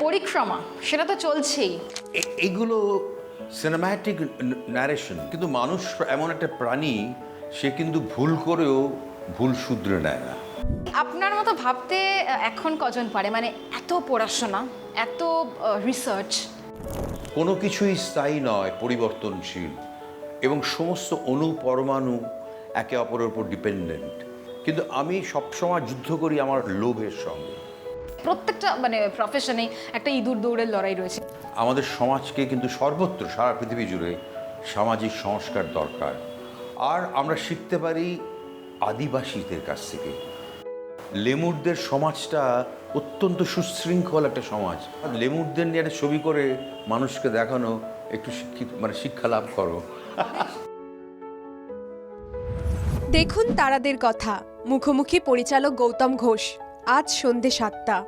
পরিক্রমা সেটা তো চলছেই। এগুলো সিনেম্যাটিক ন্যারেশন কিন্তু মানুষ এমন একটা প্রাণী সে কিন্তু ভুল করেও ভুল শুধরে নেয় না। আপনার মতো ভাবতে এখন কজন পারে? মানে এত পড়াশোনা এত রিসার্চ কোনো কিছুই স্থায়ী নয় পরিবর্তনশীল। এবং সমস্ত অণু পরমাণু একে অপরের উপর ডিপেন্ডেন্ট কিন্তু আমি সবসময় যুদ্ধ করি আমার লোভের সঙ্গে। প্রত্যেকটা মানে প্রফেশনে একটা ইঁদুর দৌড়ের লড়াই রয়েছে। আমাদের সমাজকে কিন্তু সর্বত্র সারা পৃথিবী জুড়ে সামাজিক সংস্কার দরকার। আর আমরা শিখতে পারি আদিবাসীদের কাছ থেকে। লেমুরদের সমাজটা অত্যন্ত সুশৃঙ্খল একটা সমাজ। লেমুরদের নিয়ে একটা ছবি করে মানুষকে দেখানো একটু শিক্ষিত মানে শিক্ষা লাভ করো। দেখুন তারাদের কথা। মুখোমুখি পরিচালক গৌতম ঘোষ। আজ সন্ধে সাতটা।